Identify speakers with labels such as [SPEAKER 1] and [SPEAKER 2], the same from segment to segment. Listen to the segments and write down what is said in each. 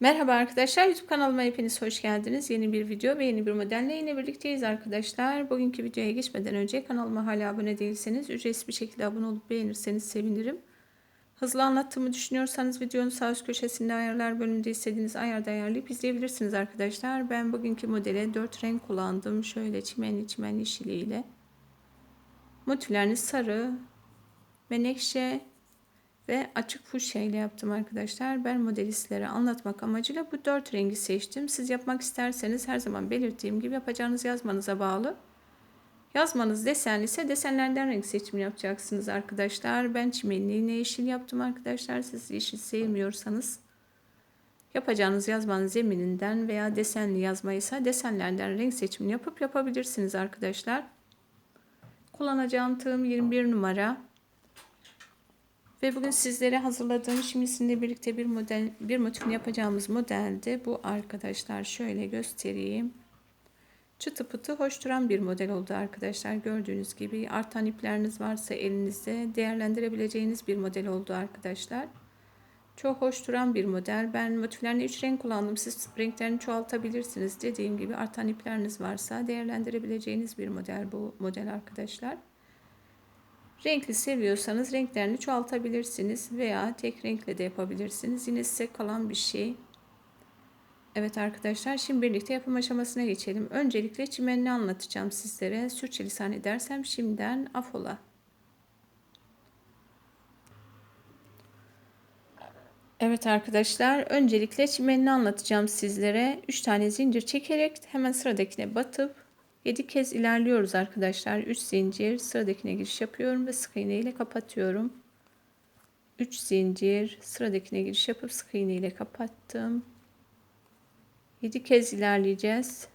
[SPEAKER 1] Merhaba arkadaşlar YouTube kanalıma hepiniz hoş geldiniz. Yeni bir video ve yeni bir modelle yine birlikteyiz arkadaşlar. Bugünkü videoya geçmeden önce kanalıma hala abone değilseniz ücretsiz bir şekilde abone olup beğenirseniz sevinirim. Hızlı anlattığımı düşünüyorsanız videonun sağ üst köşesinde ayarlar bölümünde istediğiniz ayarda ayarlayıp izleyebilirsiniz arkadaşlar. Ben bugünkü modele 4 renk kullandım. Şöyle çimenli çimen yeşiliyle. Motiflerini sarı, menekşe, ve açık fuşya ile yaptım arkadaşlar. Ben modelistlere anlatmak amacıyla bu dört rengi seçtim. Siz yapmak isterseniz her zaman belirttiğim gibi yapacağınız yazmanıza bağlı. Yazmanız desenli ise desenlerden renk seçimi yapacaksınız arkadaşlar. Ben çimenli yine yeşil yaptım arkadaşlar. Siz yeşil sevmiyorsanız yapacağınız yazmanın zemininden veya desenli yazmaysa desenlerden renk seçimini yapıp yapabilirsiniz arkadaşlar. Kullanacağım tığım 21 numara. Ve bugün sizlere hazırladığım şimdi birlikte bir model bir motifini yapacağımız modelde bu arkadaşlar şöyle göstereyim. Çıtı pıtı hoş duran bir model oldu arkadaşlar. Gördüğünüz gibi artan ipleriniz varsa elinizde değerlendirebileceğiniz bir model oldu arkadaşlar. Çok hoş duran bir model. Ben motiflerini 3 renk kullandım. Siz renklerini çoğaltabilirsiniz. Dediğim gibi artan ipleriniz varsa değerlendirebileceğiniz bir model bu model arkadaşlar. Renkli seviyorsanız renklerini çoğaltabilirsiniz veya tek renkle de yapabilirsiniz. Yine size kalan bir şey. Evet arkadaşlar şimdi birlikte yapım aşamasına geçelim. Öncelikle çimenini anlatacağım sizlere. Sürçülisan edersem şimdiden afola. Evet arkadaşlar öncelikle çimenini anlatacağım sizlere. 3 tane zincir çekerek hemen sıradakine batıp 7 kez ilerliyoruz arkadaşlar. 3 zincir sıradakine giriş yapıyorum ve sık iğne ile kapatıyorum. 3 zincir sıradakine giriş yapıp sık iğne ile kapattım. 7 kez ilerleyeceğiz.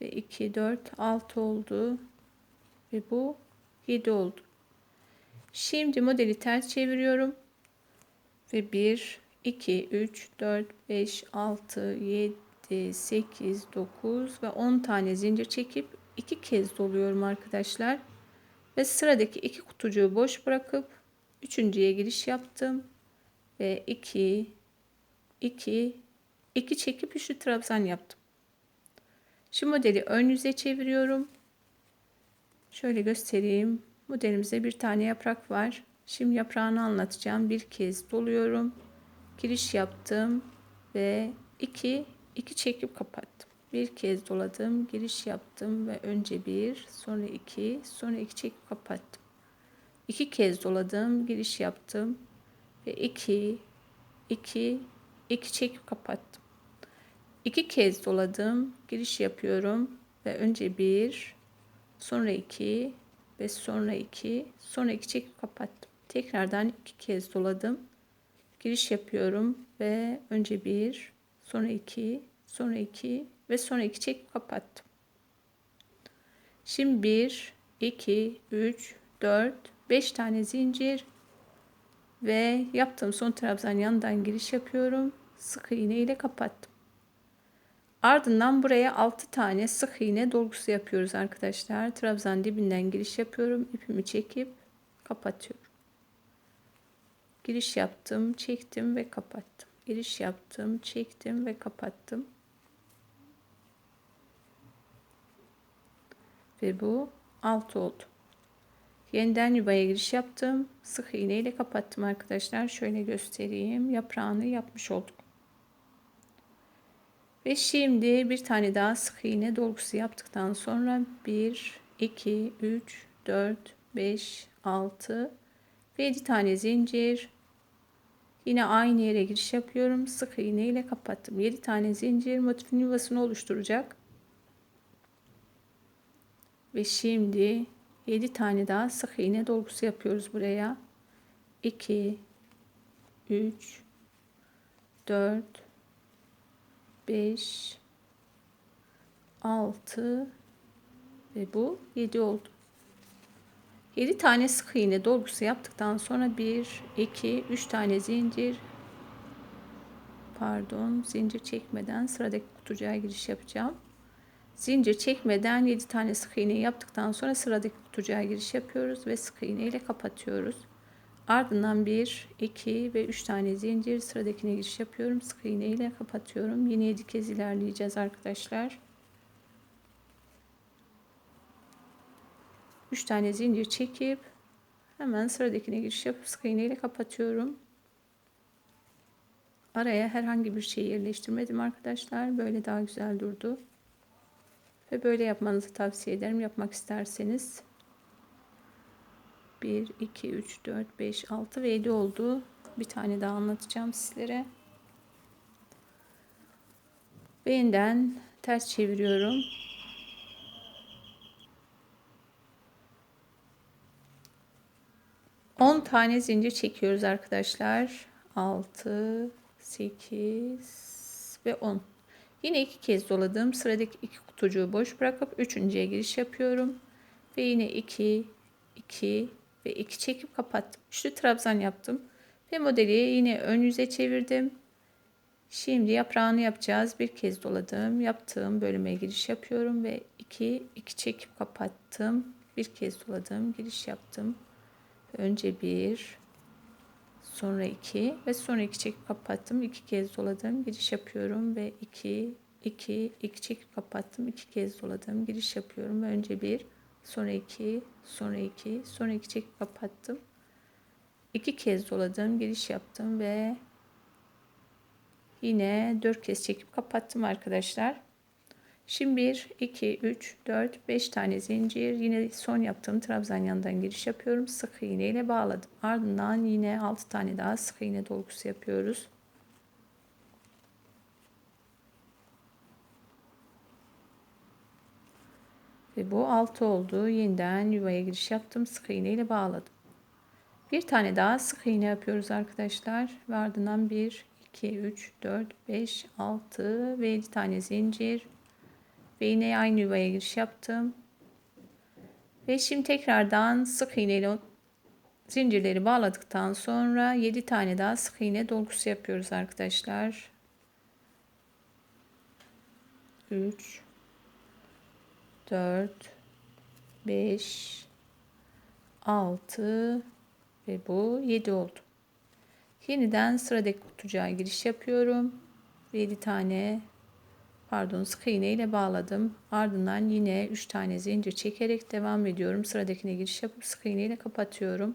[SPEAKER 1] Ve 2 4 6 oldu. Ve bu 7 oldu. Şimdi modeli ters çeviriyorum. Ve 1 2 3 4 5 6 7 8, 9 ve 10 tane zincir çekip iki kez doluyorum arkadaşlar. Ve sıradaki iki kutucuğu boş bırakıp üçüncüye giriş yaptım. Ve 2, 2, 2 çekip üçlü trabzan yaptım. Şu modeli ön yüze çeviriyorum. Şöyle göstereyim. Modelimizde bir tane yaprak var. Şimdi yaprağını anlatacağım. Bir kez doluyorum. Giriş yaptım ve 2 2 çekip kapattım. Bir kez doladım, giriş yaptım ve önce bir, sonra iki, sonra iki çekip kapattım. İki kez doladım, giriş yaptım ve iki, iki, iki çekip kapattım. İki kez doladım, giriş yapıyorum ve önce bir, sonra iki ve sonra iki, sonra iki çekip kapattım. Tekrardan iki kez doladım, giriş yapıyorum ve önce bir, sonra 2, sonra 2 ve sonra 2 çekip kapattım. Şimdi 1, 2, 3, 4, 5 tane zincir ve yaptığım son trabzan yanından giriş yapıyorum. Sık iğne ile kapattım. Ardından buraya 6 tane sık iğne dolgusu yapıyoruz arkadaşlar. Trabzan dibinden giriş yapıyorum. İpimi çekip kapatıyorum. Giriş yaptım, çektim ve kapattım giriş yaptım, çektim ve kapattım. Ve bu alt oldu. Yeniden yuvaya giriş yaptım. Sık iğne ile kapattım arkadaşlar. Şöyle göstereyim. Yaprağını yapmış olduk. Ve şimdi bir tane daha sık iğne dolgusu yaptıktan sonra 1, 2, 3, 4, 5, 6 ve 7 tane zincir Yine aynı yere giriş yapıyorum. Sık iğne ile kapattım. 7 tane zincir motifin yuvasını oluşturacak. Ve şimdi 7 tane daha sık iğne dolgusu yapıyoruz buraya. 2 3 4 5 6 ve bu 7 oldu. 7 tane sık iğne dolgusu yaptıktan sonra 1 2 3 tane zincir pardon zincir çekmeden sıradaki kutucuğa giriş yapacağım. Zincir çekmeden 7 tane sık iğne yaptıktan sonra sıradaki kutucuğa giriş yapıyoruz ve sık iğne ile kapatıyoruz. Ardından 1, 2 ve 3 tane zincir sıradakine giriş yapıyorum. Sık iğne ile kapatıyorum. Yine 7 kez ilerleyeceğiz arkadaşlar. 3 tane zincir çekip hemen sıradakine giriş yapıp sık iğne ile kapatıyorum. Araya herhangi bir şey yerleştirmedim arkadaşlar. Böyle daha güzel durdu. Ve böyle yapmanızı tavsiye ederim yapmak isterseniz. 1, 2, 3, 4, 5, 6 ve 7 oldu. Bir tane daha anlatacağım sizlere. Ve yeniden ters çeviriyorum. On tane zincir çekiyoruz arkadaşlar. 6, 8 ve 10. Yine iki kez doladım. Sıradaki iki kutucuğu boş bırakıp üçüncüye giriş yapıyorum. Ve yine 2, 2 ve 2 çekip kapattım. Üçlü trabzan yaptım. Ve modeli yine ön yüze çevirdim. Şimdi yaprağını yapacağız. Bir kez doladım. Yaptığım bölüme giriş yapıyorum ve 2 2 çekip kapattım. Bir kez doladım. Giriş yaptım. Önce 1 sonra 2 ve sonra 2 çekip kapattım. 2 kez doladım. Giriş yapıyorum ve 2 2 2 çekip kapattım. 2 kez doladım. Giriş yapıyorum önce 1 sonra 2 sonra 2 sonra 2 çekip kapattım. 2 kez doladım. Giriş yaptım ve yine 4 kez çekip kapattım arkadaşlar. Şimdi 1, 2, 3, 4, 5 tane zincir. Yine son yaptığım trabzan yanından giriş yapıyorum. Sık iğne ile bağladım. Ardından yine 6 tane daha sık iğne dolgusu yapıyoruz. Ve bu 6 oldu. Yeniden yuvaya giriş yaptım. Sık iğne ile bağladım. Bir tane daha sık iğne yapıyoruz arkadaşlar. Ve ardından 1, 2, 3, 4, 5, 6 ve 7 tane zincir. Ve yine aynı yuvaya giriş yaptım. Ve şimdi tekrardan sık iğne ile zincirleri bağladıktan sonra 7 tane daha sık iğne dolgusu yapıyoruz arkadaşlar. 3 4 5 6 ve bu 7 oldu. Yeniden sıradaki kutucuğa giriş yapıyorum. 7 tane pardon sık iğne ile bağladım. Ardından yine 3 tane zincir çekerek devam ediyorum. Sıradakine giriş yapıp sık iğne ile kapatıyorum.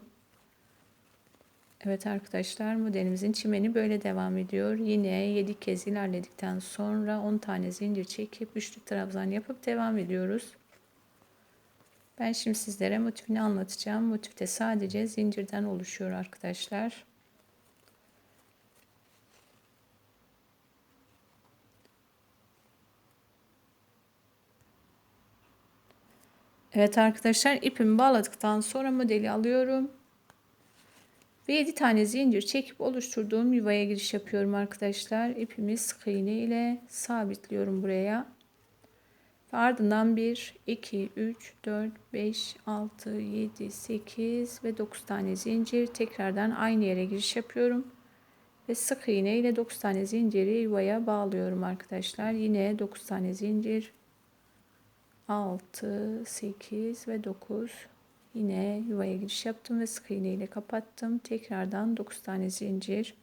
[SPEAKER 1] Evet arkadaşlar modelimizin çimeni böyle devam ediyor. Yine 7 kez ilerledikten sonra 10 tane zincir çekip üçlü trabzan yapıp devam ediyoruz. Ben şimdi sizlere motifini anlatacağım. Motifte sadece zincirden oluşuyor arkadaşlar. Evet arkadaşlar ipimi bağladıktan sonra modeli alıyorum. Ve 7 tane zincir çekip oluşturduğum yuvaya giriş yapıyorum arkadaşlar. İpimi sık iğne ile sabitliyorum buraya. Ve ardından 1, 2, 3, 4, 5, 6, 7, 8 ve 9 tane zincir. Tekrardan aynı yere giriş yapıyorum. Ve sık iğne ile 9 tane zinciri yuvaya bağlıyorum arkadaşlar. Yine 9 tane zincir. 6, 8 ve 9. Yine yuvaya giriş yaptım ve sık iğne ile kapattım. Tekrardan 9 tane zincir.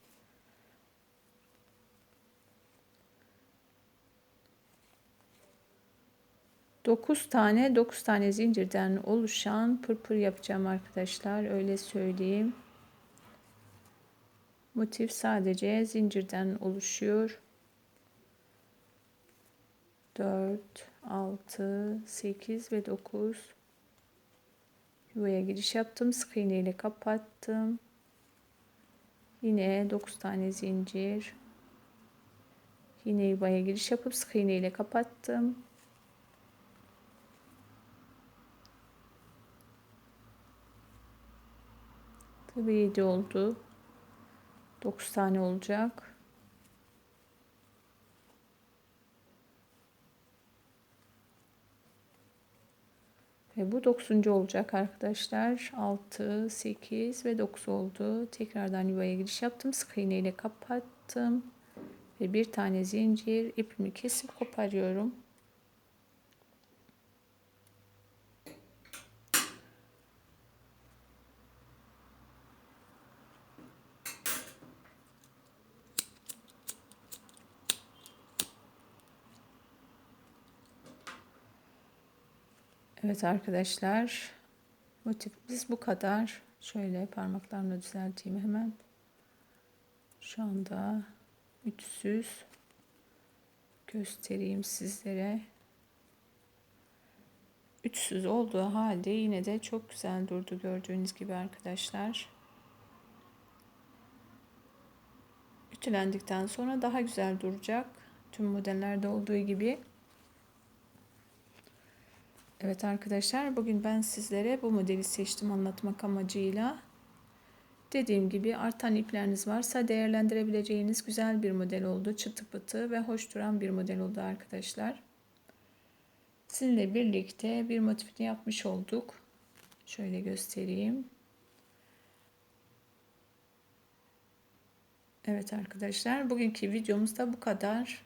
[SPEAKER 1] Dokuz tane dokuz tane zincirden oluşan pırpır yapacağım arkadaşlar öyle söyleyeyim. Motif sadece zincirden oluşuyor. 4 6 8 ve 9 yuvaya giriş yaptım sık iğne ile kapattım. Yine 9 tane zincir. Yine yuvaya giriş yapıp sık iğne ile kapattım. Tabi 7 oldu. 9 tane olacak Ve bu 9. olacak arkadaşlar. 6, 8 ve 9 oldu. Tekrardan yuvaya giriş yaptım. Sık iğne ile kapattım. Ve bir tane zincir ipimi kesip koparıyorum. Evet arkadaşlar motifimiz bu kadar. Şöyle parmaklarımla düzelteyim hemen. Şu anda ütüsüz göstereyim sizlere. Ütüsüz olduğu halde yine de çok güzel durdu gördüğünüz gibi arkadaşlar. Ütülendikten sonra daha güzel duracak. Tüm modellerde olduğu gibi. Evet arkadaşlar bugün ben sizlere bu modeli seçtim anlatmak amacıyla. Dediğim gibi artan ipleriniz varsa değerlendirebileceğiniz güzel bir model oldu. Çıtı pıtı ve hoş duran bir model oldu arkadaşlar. Sizinle birlikte bir motifini yapmış olduk. Şöyle göstereyim. Evet arkadaşlar bugünkü videomuz da bu kadar.